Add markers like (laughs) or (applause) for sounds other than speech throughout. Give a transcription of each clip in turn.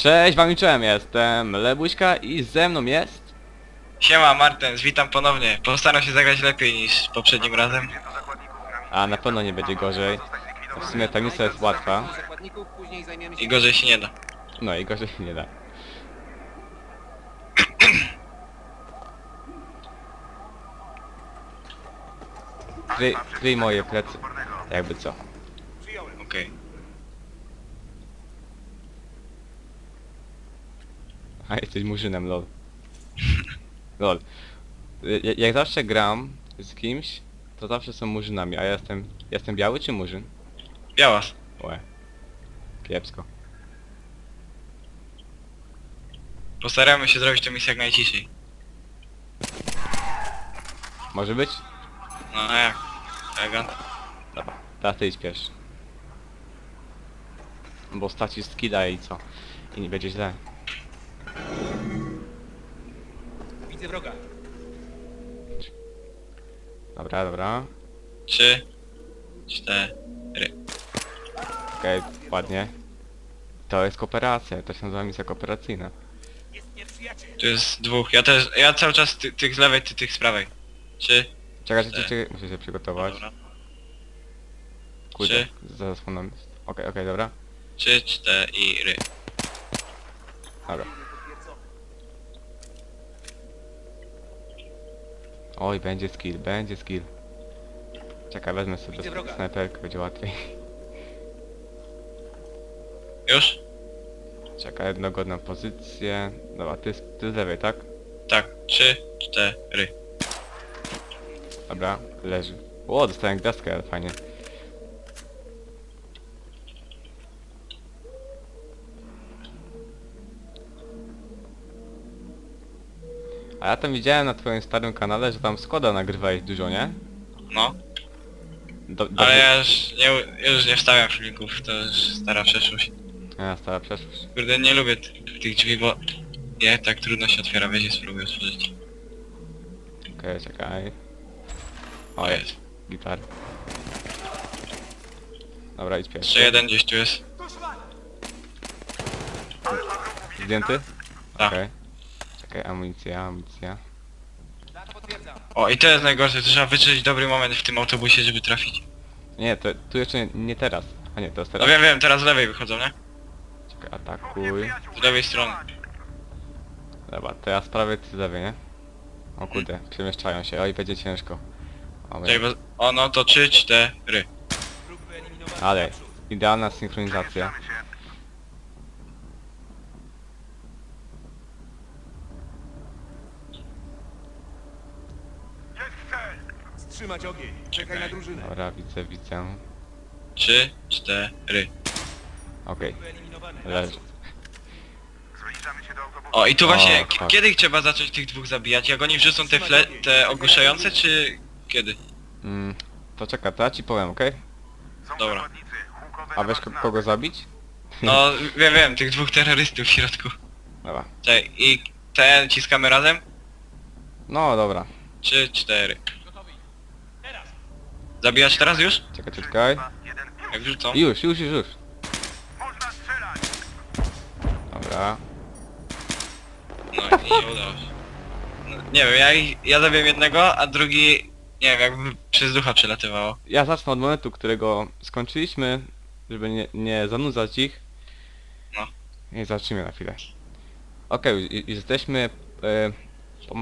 Cześć, wam czołem, jestem Lebuśka i ze mną jest... Siema Martens, witam ponownie. Postaram się zagrać lepiej niż poprzednim razem. A na pewno nie będzie gorzej. W sumie ta misja jest łatwa. I gorzej się nie da. No i gorzej się nie da. Kryj, kryj moje plecy. Jakby co. Okej. A jesteś murzynem, lol. lol. Ja- Jak zawsze gram z kimś, to zawsze są murzynami, a ja jestem... Jestem biały czy murzyn? Białas. Łe. Kiepsko. Postaramy się zrobić tę misję jak najciszej. Może być? No a jak? Elegant. Dobra, teraz ty idź pierwszy. Bo stracisz skilla i co? I nie będzie źle. Widzę wroga. Dobra, dobra. Trzy, cztery. Okej, ładnie. To jest kooperacja, to się nazywa misja kooperacyjna. Tu jest dwóch. Ja też, ja cały czas ty, tych z lewej, ty tych z prawej. Trzy. Czekaj, czekaj, czekaj, muszę się przygotować. Dobra. Kurde, za zasłoną. Okej, okej, dobra. Trzy, cztery. Dobra. Oj, będzie skill, będzie skill. Czekaj, wezmę sobie Widzę wroga. snajperkę, będzie łatwiej. Już? Czekaj, jednogodną pozycję. Dobra, ty, z- ty z lewej, tak? Tak. Trzy, cztery. Dobra, leży. O, dostałem gwiazdkę, ale fajnie. A ja tam widziałem na twoim starym kanale, że tam Skoda nagrywałeś dużo, nie? No. Do, do, Ale ja już nie, ja już nie wstawiam filmików, to już stara przeszłość. A, stara przeszłość. Kurde, nie lubię tych drzwi, bo... Nie, tak trudno się otwiera, weź je spróbuj otworzyć. Okej, czekaj. O, jest. jest. Gitar. Dobra, idź pierwszy. Jeszcze jeden gdzieś tu jest. Zdjęty? Tak. Okej. Czekaj, amunicja, amunicja. O, i to jest najgorsze, to trzeba wyczuć dobry moment w tym autobusie, żeby trafić. Nie, to tu jeszcze nie, nie teraz. A nie, to jest No teraz. wiem, wiem, teraz z lewej wychodzą, nie? Czekaj, atakuj. Z lewej strony. Dobra, teraz prawie ty z lewej, nie? O kurde, przemieszczają się, oj będzie ciężko. O, Czekaj, bo... O, no to trzy, cztery. Ale idealna synchronizacja. Ogień. Czekaj na drużynę. Dobra, widzę, widzę. Trzy, cztery. Okej, Wyeliminowany. leży. O, i tu O, właśnie, k- fuck. kiedy trzeba zacząć tych dwóch zabijać? Jak oni wrzucą te fle... te ogłuszające, czy... kiedy? Mm, to czekaj, to ja ci powiem, okej? Dobra. A ko- kogo zabić? No, (laughs) wiem, wiem, tych dwóch terrorystów w środku. Dobra. Czekaj, i te ciskamy razem? No dobra. Trzy, cztery. Zabijać teraz już? Czekaj, czekaj. Jak wrzucą? Już, już, już, już. Dobra. No i nie udało się. No, nie wiem, ja, ich- ja zabiłem jednego, a drugi... Nie wiem, jakby przez ducha przelatywało. Ja zacznę od momentu, którego skończyliśmy, żeby nie, nie zanudzać ich. No. I zacznijmy na chwilę. Okej, jesteśmy... E,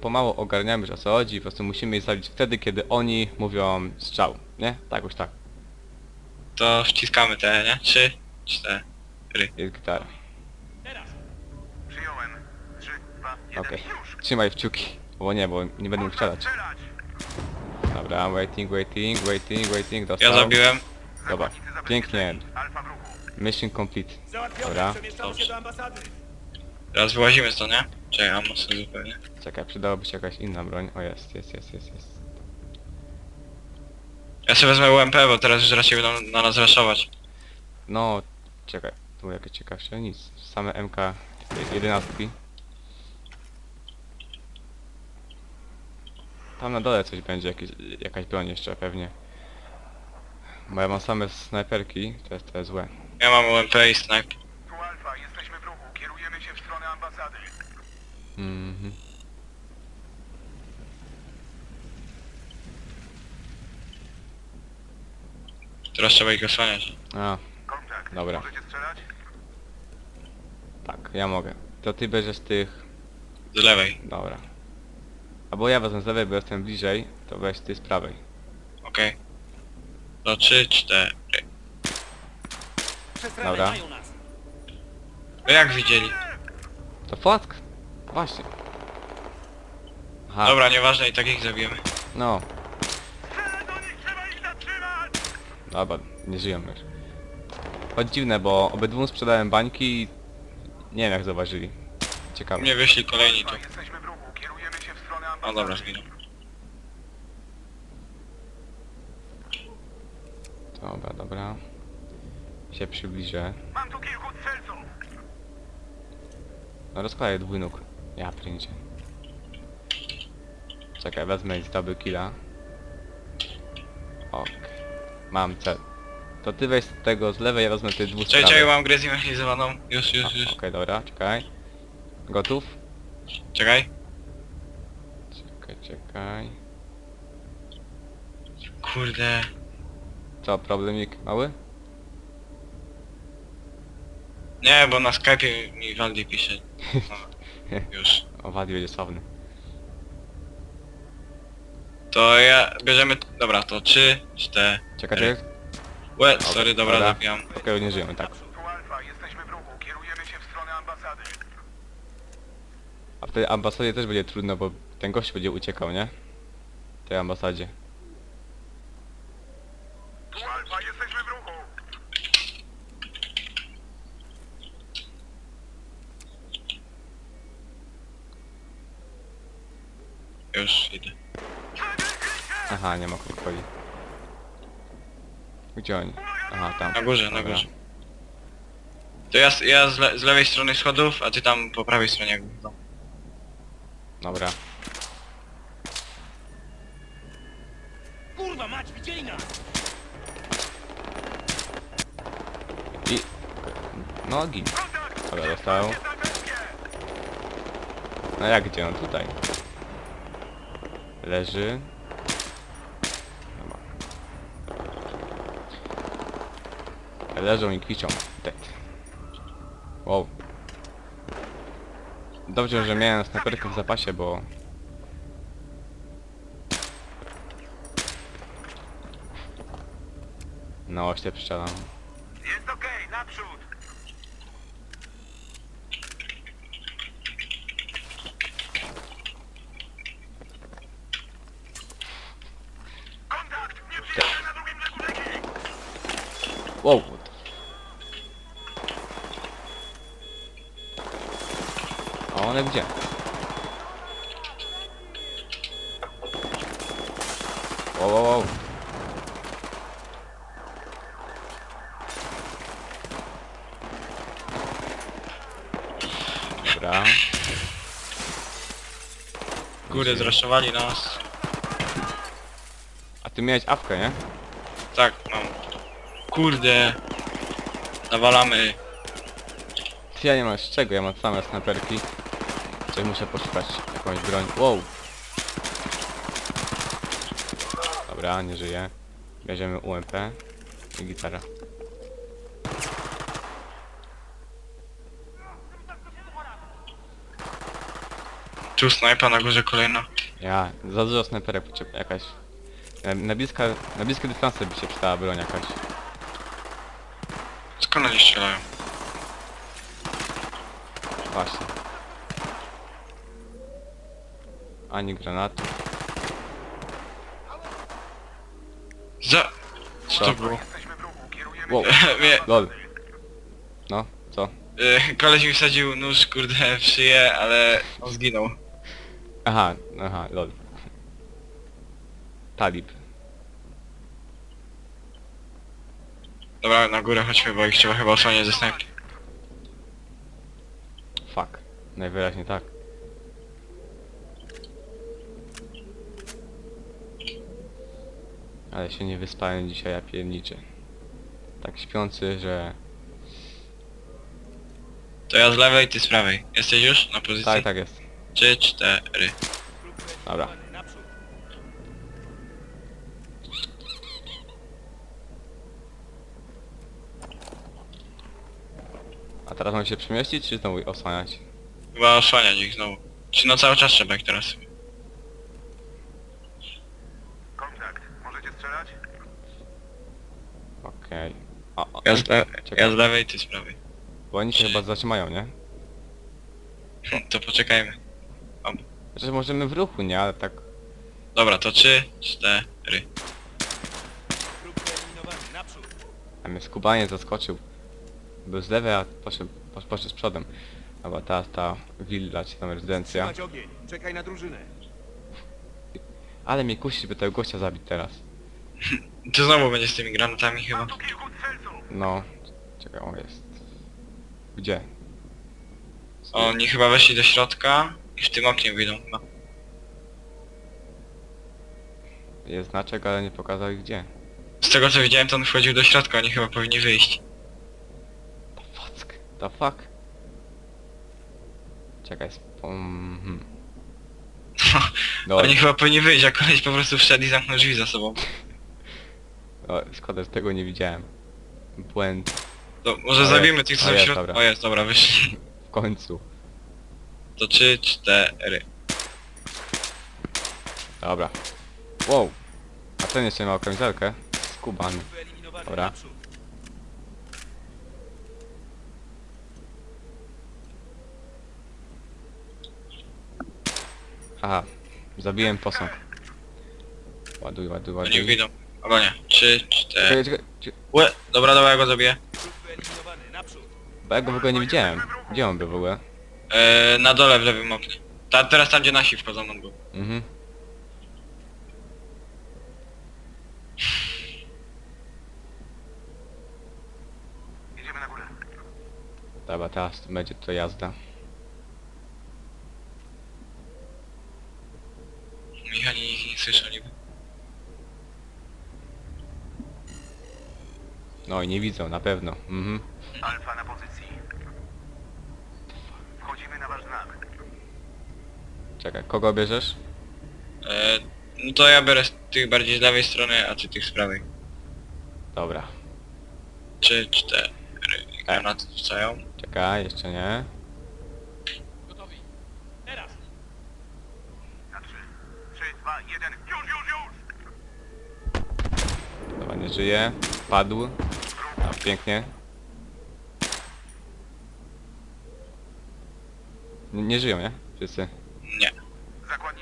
pomału ogarniamy już o co chodzi, po prostu musimy ich zabić wtedy, kiedy oni mówią strzał, nie? Tak, już tak. To wciskamy te, nie? Trzy, cztery. Jest gitara. Okej. Trzymaj kciuki. Bo nie, bo nie będę mógł strzelać. Dobra, waiting, waiting, waiting, waiting, dostał. Ja zabiłem. Dobra, pięknie. Mission complete. Dobra, Przemieszczamy się do ambasady. Teraz wyłazimy stąd, nie? Czekaj, a mocno zupełnie. czekaj, przydałoby się jakaś inna broń. O jest, jest, jest, jest, jest. Ja sobie wezmę UMP, bo teraz już raczej będą na nas raszować. No, czekaj, tu było jakieś ciekawsze, nic. Same MK 11. Tam na dole coś będzie, jakieś, jakaś broń jeszcze pewnie. Bo ja mam same snajperki, to jest, to jest złe. Ja mam UMP i snipe. Tu Alfa, jesteśmy w ruchu. Kierujemy ambasady. Mhm. Teraz trzeba ich osłaniać. A, Kontakt. Dobra. Możecie strzelać? tak, ja mogę. To ty bierzesz tych... Z lewej. Dobra. Albo ja wezmę z lewej, bo jestem bliżej, to weź ty z prawej. Okej. To trzy, cztery. Dobra. No jak widzieli? To Flask! Właśnie. Aha, Dobra, nieważne i tak ich zabijemy. no. Strzelaj do nich, trzeba ich zatrzymać! Dobra, nie żyją już. Choć dziwne, bo obydwu sprzedałem bańki i... Nie wiem jak zauważyli. Ciekawe. Mnie wyszli kolejni tu. Jesteśmy w ruchu, kierujemy się w stronę O ambasady. dobra, zginął. Dobra, dobra. Się przybliżę. Mam tu kilku strzelców! No rozkładaj dwójnóg. Ja prędzie. Czekaj, wezmę i double killa. Ok. Mam cel. To ty weź z tego z lewej, ja wezmę ty dwóch z Czekaj, prawej. czekaj, mam grę zmechanizowaną. Już, już, już. Okej, dobra, czekaj. Gotów? Czekaj. Czekaj, czekaj. Kurde. Co, problemik mały? Nie, bo na Skype'ie mi Waldi pisze. No, (laughs) (laughs) już. O, Wadi będzie sławny. To ja... bierzemy... Dobra, to trzy, cztery. Czekaj, Ej. czekaj. Łe, sorry, dobra, Dobra. zabijam. Okej, nie żyjemy, tak. Tu Alfa, jesteśmy w ruchu, kierujemy się w stronę ambasady. A w tej ambasadzie też będzie trudno, bo ten gość będzie uciekał, nie? W tej ambasadzie. Tu Alfa, jesteśmy w ruchu! Już idę. Aha, nie ma chodzi. Gdzie oni? Aha, tam. Na górze, na Dobra. górze. To ja, z- ja z, le, z lewej strony schodów, a ty tam po prawej stronie jakby. No. Dobra. Kurwa mać, widzieli nas! I... No. Kontakt! Dobra, dostał. No jak gdzie? No tutaj. Leży. Leżą i kwiczą. Dead. Wow. Dobrze, że miałem snajperkę w zapasie, bo... No, ośle strzelam. Jest okej, naprzód! Kontakt! Nie przyjadę na drugim brzegu rzeki! Wow. A one gdzie? Wow, wow, wow. Dobra. Górę zraszowali nas. A ty miałeś awkę, nie? Tak, mam. Kurde. Nawalamy. Ja nie mam z czego, ja mam same snajperki. Coś muszę poszukać jakąś broń. Wow! Dobra, nie żyje. Bierzemy UMP i gitara. Tu snajpa na górze kolejna. Ja, za dużo snajperek potrzebna jakaś. Na, na, bliska, na bliskie dystanse by się przydała broń jakaś. Skąd oni strzelają? Właśnie. Ani granatu. Za... Co to było? Jesteśmy w ruchu, kierujemy Wow, Mnie, (laughs) lol. No, co? y, koleś mi wsadził nóż, kurde, w szyję, ale on zginął. Aha, aha, lol. Talib. Dobra, na górę chodźmy, bo ich trzeba chyba osłaniać ze snajpy. Fuck. Najwyraźniej tak. Ale się nie wyspałem dzisiaj, ja pierniczę. Tak śpiący, że... To ja z lewej, ty z prawej. Jesteś już na pozycji? Tak, tak jest. Trzy, cztery. Dobra. Teraz mam się przemieścić, czy znowu osłaniać? Chyba osłaniać ich znowu. Czy no cały czas trzeba ich teraz? Kontakt. Możecie strzelać? Okej. O, o, Ja z, le Czekaj. ja z lewej, ty z prawej. Bo oni się chyba zatrzymają, nie? To poczekajmy. Znaczy możemy w ruchu, nie? Ale tak... Dobra, to trzy, cztery. Naprzód. A mnie skubanie zaskoczył. Był z lewej, a poszedł, posz- poszedł z przodem. Dobra, ta, ta willa, czy tam rezydencja. Trzymać ogień. Czekaj na drużynę. Ale mnie kusi, by tego gościa zabić teraz. To znowu będzie z tymi granatami chyba. No. Czekaj, on jest. Gdzie? Oni chyba weszli do środka i w tym oknie wyjdą chyba. Jest znaczek, ale nie pokazał gdzie. Z tego co widziałem to on wchodził do środka, oni chyba powinni wyjść. The fuck? Czekaj, spom... Hmm. (laughs) Dobra, Oni chyba powinni wyjść, a koleś po prostu wszedł i zamknął drzwi za sobą. o, szkoda, że tego nie widziałem. Błęd. To może O, zabijmy tych co O, są w jest, środku. dobra. O jest, dobra, wyszli. (laughs) W końcu. To trzy, cztery. Dobra. Wow. A ten jeszcze miał kamizelkę. Skubany. Dobra. Aha. Zabiłem posąg. Ładuj, ładuj, Oni ładuj. wyjdą. Albo nie. Trzy, cztery. Czekaj, czekaj, czekaj. Łe, dobra, dobra, ja go zabiję. Bo ja go w ogóle nie widziałem. Gdzie on był w ogóle? Eee, na dole w lewym oknie. Ta, teraz tam gdzie nasi wchodzą on był. Mhm. Idziemy na górę. Dobra, teraz będzie to jazda. Michani ich nie słyszą niby. No i nie widzą, na pewno. Mhm. Alfa na pozycji. Wchodzimy na wasz znak. Czekaj, kogo bierzesz? Eee, no to ja biorę z tych bardziej z lewej strony, a ty tych z prawej. Dobra. Trzy, cztery. Granaty rzucają. Czekaj, jeszcze nie. Gotowi. Teraz. Na trzy. Trzy, dwa, jeden. Już, już, już! Dobra, nie żyje. Padł. A, pięknie. Nie, nie żyją, nie? Wszyscy. Nie.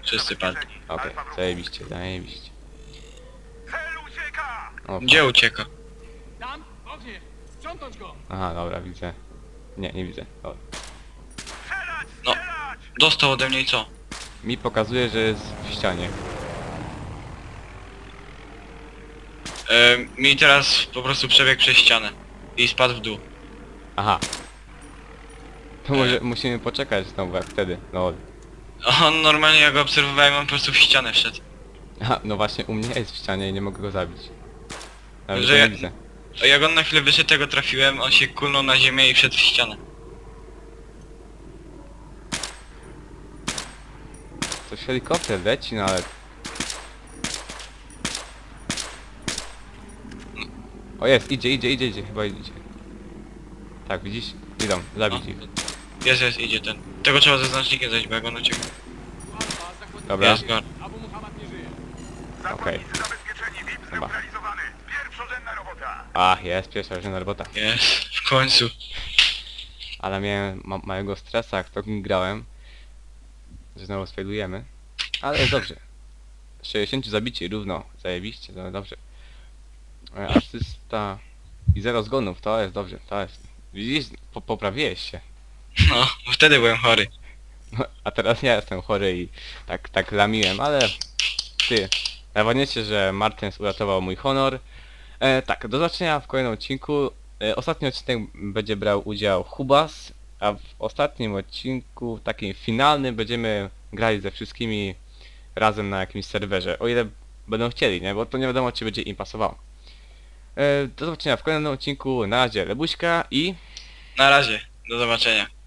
Wszyscy padli. Okej, ruchu. zajebiście, zajebiście. O, Gdzie ucieka? Tam. Sprzątnąć go! Aha, dobra, widzę. Nie, nie widzę. Dobra. No. Dostał ode mnie i co? Mi pokazuje, że jest w ścianie. Eee, mi teraz po prostu przebiegł przez ścianę. I spadł w dół. Aha. To może musimy poczekać znowu jak wtedy. No. A On normalnie jak go obserwowałem, on po prostu w ścianę wszedł. Aha, no właśnie u mnie jest w ścianie i nie mogę go zabić. Nawet Że go ja- nie widzę. A jak on na chwilę wyszedł, tego trafiłem, on się kulnął na ziemię i wszedł w ścianę. Coś helikopter leci, no ale... O jest, idzie, idzie, idzie, idzie, chyba idzie. Tak, widzisz? Idą, zabić ich. Jest, jest, idzie ten. Tego trzeba ze znacznikiem zejść, bo jak on uciekł. Dobra, Jest go. Okej. Chyba. ach, jest, pierwsza rzędna robota. Jest, w końcu. Ale miałem ma małego stresa, jak to grałem. Że znowu sfailujemy. Ale jest dobrze. 60 zabici równo, zajebiście, no dobrze. E, Asysta i zero zgonów, to jest dobrze, to jest... Widzisz, po poprawiłeś się. No, bo wtedy byłem chory. No, a teraz ja jestem chory i tak, tak lamiłem, ale ty, najważniejsze, że Martins uratował mój honor. E, tak, do zobaczenia w kolejnym odcinku. E, ostatni odcinek będzie brał udział Hubas, a w ostatnim odcinku, takim finalnym, będziemy grali ze wszystkimi razem na jakimś serwerze, o ile będą chcieli, nie? Bo to nie wiadomo, czy będzie im pasowało. E, do zobaczenia w kolejnym odcinku, na razie Lebuśka i... Na razie, do zobaczenia.